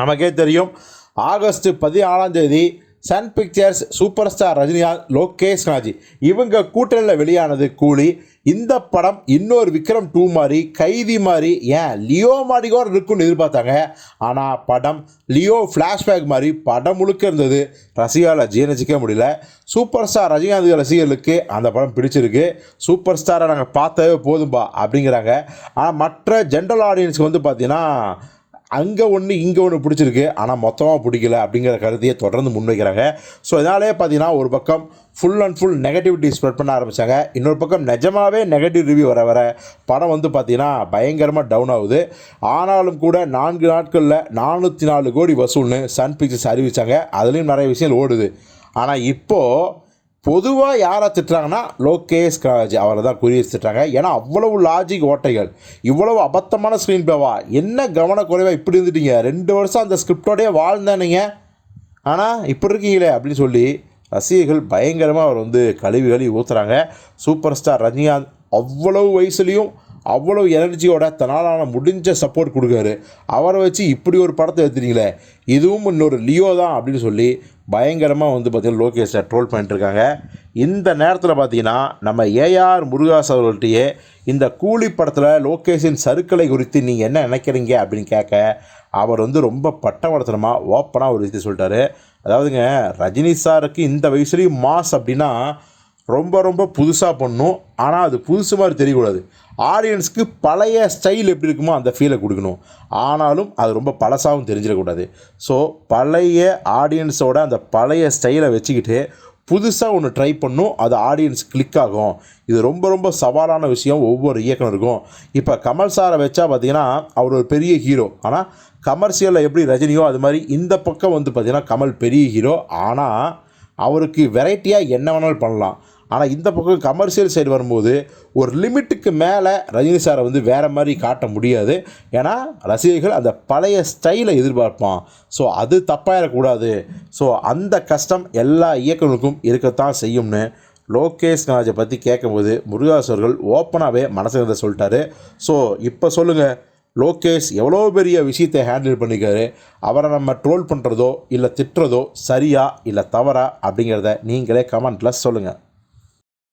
நமக்கே தெரியும். ஆகஸ்ட் பதினாலாம் தேதி Sun Pictures super star Rajinikanth Lokesh Raji இவங்க கூட்டணியில் வெளியானது கூலி. இந்த படம் இன்னொரு விக்ரம் டூ மாதிரி கைதி மாதிரி ஏன் லியோ மாதிரி கூட எதிர்பார்த்தாங்க. ஆனால் படம் லியோ ஃப்ளாஷ்பேக் மாதிரி படம் முழுக்க இருந்தது. ரசிகர்களை ஜீரணிச்சிக்க முடியல. சூப்பர் ஸ்டார் ரஜினிகாந்த் ரசிகர்களுக்கு அந்த படம் பிடிச்சிருக்கு. சூப்பர் ஸ்டாரை நாங்கள் பார்த்தவே போதும்பா அப்படிங்கிறாங்க. ஆனால் மற்ற ஜென்ரல் ஆடியன்ஸ்க்கு வந்து பார்த்தீங்கன்னா அங்கே ஒன்று இங்கே ஒன்று பிடிச்சிருக்கு. ஆனால் மொத்தமாக பிடிக்கல அப்படிங்கிற கருத்தையே தொடர்ந்து முன்வைக்கிறாங்க. ஸோ இதனாலே பார்த்தீங்கன்னா ஒரு பக்கம் full and full negativity spread பண்ண ஆரம்பித்தாங்க இன்னொரு பக்கம் நிஜமாகவே நெகட்டிவ் ரிவ்யூ வர வர படம் வந்து பார்த்தீங்கன்னா பயங்கரமாக டவுன் ஆகுது. ஆனாலும் கூட நான்கு நாட்களில் நானூற்றி நாலு கோடி வசூல்னு சன் பிக்சர்ஸ் அறிவித்தாங்க அதுலேயும் நிறைய விஷயங்கள் ஓடுது. ஆனால் இப்போது பொதுவாக யாரை திட்டுறாங்கன்னா லோகேஷ் கராஜ் அவரை தான் குறி திட்டுறாங்க. ஏன்னா அவ்வளவு லாஜிக் ஓட்டைகள் இவ்வளவு அபத்தமான ஸ்க்ரீன் பேவா என்ன கவனக்குறைவாக இப்படி இருந்துட்டீங்க? ரெண்டு வருஷம் அந்த ஸ்கிரிப்டோடய வாழ்ந்தானுங்க ஆனால் இப்படி இருக்கீங்களே அப்படின்னு சொல்லி ரசிகர்கள் பயங்கரமாக அவர் வந்து கழுவி கழுவி ஊற்றுறாங்க சூப்பர் ஸ்டார் ரஜினிகாந்த் அவ்வளவு வயசுலேயும் அவ்வளோ எனர்ஜியோட தன்னாலான முடிஞ்ச சப்போர்ட் கொடுக்காரு. அவரை வச்சு இப்படி ஒரு படத்தை எடுத்துட்டீங்களே? இதுவும் இன்னொரு லியோ தான் அப்படின்னு சொல்லி பயங்கரமாக வந்து பார்த்திங்கன்னா லோகேஷை ட்ரோல் பண்ணிட்டுருக்காங்க. இந்த நேரத்தில் பார்த்தீங்கன்னா நம்ம ஏஆர் முருகாஸ் அவர்கள்ட்டையே இந்த கூலி படத்தில் லோகேஷின் சருக்களை குறித்து நீங்கள் என்ன நினைக்கிறீங்க அப்படின்னு கேட்க அவர் வந்து ரொம்ப பட்டவடத்தனமாக ஓப்பனாக ஒரு விஷயத்தை சொல்லிட்டாரு. அதாவதுங்க ரஜினி சாருக்கு இந்த வயசுலேயும் மாஸ் அப்படின்னா ரொம்ப ரொம்ப புதுசாக பண்ணும். ஆனால் அது புதுசு மாதிரி தெரியக்கூடாது. ஆடியன்ஸ்க்கு பழைய ஸ்டைல் எப்படி இருக்குமோ அந்த ஃபீலை கொடுக்கணும். ஆனாலும் அது ரொம்ப பழசாகவும் தெரிஞ்சிடக்கூடாது. ஸோ பழைய ஆடியன்ஸோட அந்த பழைய ஸ்டைலை வச்சுக்கிட்டு புதுசாக ஒன்று ட்ரை பண்ணும். அது ஆடியன்ஸ் கிளிக் ஆகும். இது ரொம்ப ரொம்ப சவாலான விஷயம். ஒவ்வொரு இயக்குனருக்கும். இப்போ கமல் சாரை வச்சா பார்த்தீங்கன்னா அவர் ஒரு பெரிய ஹீரோ ஆனால் கமர்ஷியலில் எப்படி ரஜினியோ அது மாதிரி இந்த பக்கம் வந்து பார்த்திங்கன்னா கமல் பெரிய ஹீரோ ஆனால் அவருக்கு வெரைட்டியாக என்ன வேணாலும் பண்ணலாம். ஆனால் இந்த பக்கம் கமர்ஷியல் சைடு வரும்போது ஒரு லிமிட்டுக்கு மேலே ரஜினி சாரை வந்து வேறு மாதிரி காட்ட முடியாது. ஏன்னா ரசிகர்கள் அந்த பழைய ஸ்டைலை எதிர்பார்ப்பான். ஸோ அது தப்பாயிடக்கூடாது ஸோ அந்த கஷ்டம் எல்லா இயக்குநருக்கும் இருக்கத்தான் செய்யும்னு லோகேஷ் கனராஜை பற்றி கேட்கும்போது முருகாசர்கள் ஓப்பனாகவே மனசுகிறத சொல்லிட்டாரு. ஸோ இப்போ சொல்லுங்கள் லோகேஷ் எவ்வளோ பெரிய விஷயத்தை ஹேண்டில் பண்ணிக்காரு அவரை நம்ம ட்ரோல் பண்ணுறதோ இல்லை திட்டுறதோ சரியா இல்லை தவறா அப்படிங்கிறத நீங்களே கமெண்ட்டில் சொல்லுங்கள்